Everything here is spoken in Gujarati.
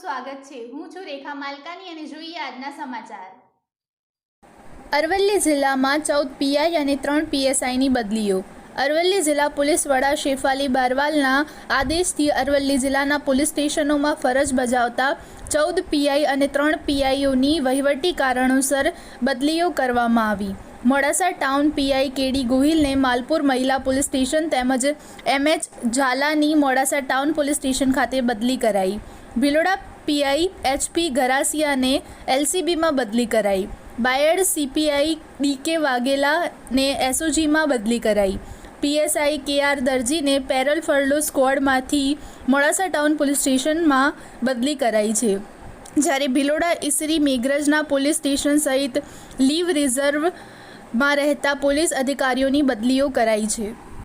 સ્વાગત છે. હું છું રેખા માલકાની અને જોઈએ આજના સમાચાર. અરવલ્લી જિલ્લામાં ચૌદ પીઆઈ અને ત્રણ પીએસઆઈની બદલીઓ. અરવલ્લી જિલ્લા પોલીસ વડા શેફાલી બારવાલના આદેશથી અરવલ્લી જિલ્લાના પોલીસ સ્ટેશનોમાં ફરજ બજાવતા ચૌદ પીઆઈ અને ત્રણ પીઆઈઓની વહીવટી કારણોસર બદલીઓ કરવામાં આવી. મોડાસા ટાઉન પીઆઈ કેડી ગોહિલને માલપુર મહિલા પોલીસ સ્ટેશન તેમજ એમએચ ઝાલાની મોડાસા ટાઉન પોલીસ સ્ટેશન ખાતે બદલી કરાઈ. ભિલોડા પીઆઈ એચપી ગરાસિયાને એલસીબીમાં બદલી કરાઈ. બાયડ સીપીઆઈ ડીકે વાઘેલાને એસઓજીમાં બદલી કરાઈ. પીએસઆઈ કે આર દરજીને પેરલ ફરલો સ્ક્વોડમાંથી મોડાસા ટાઉન પોલીસ સ્ટેશનમાં બદલી કરાઈ છે. જ્યારે ભિલોડા ઈસરી મેઘરજના પોલીસ સ્ટેશન સહિત લીવ રિઝર્વમાં રહેતા પોલીસ અધિકારીઓની બદલીઓ કરાઈ છે.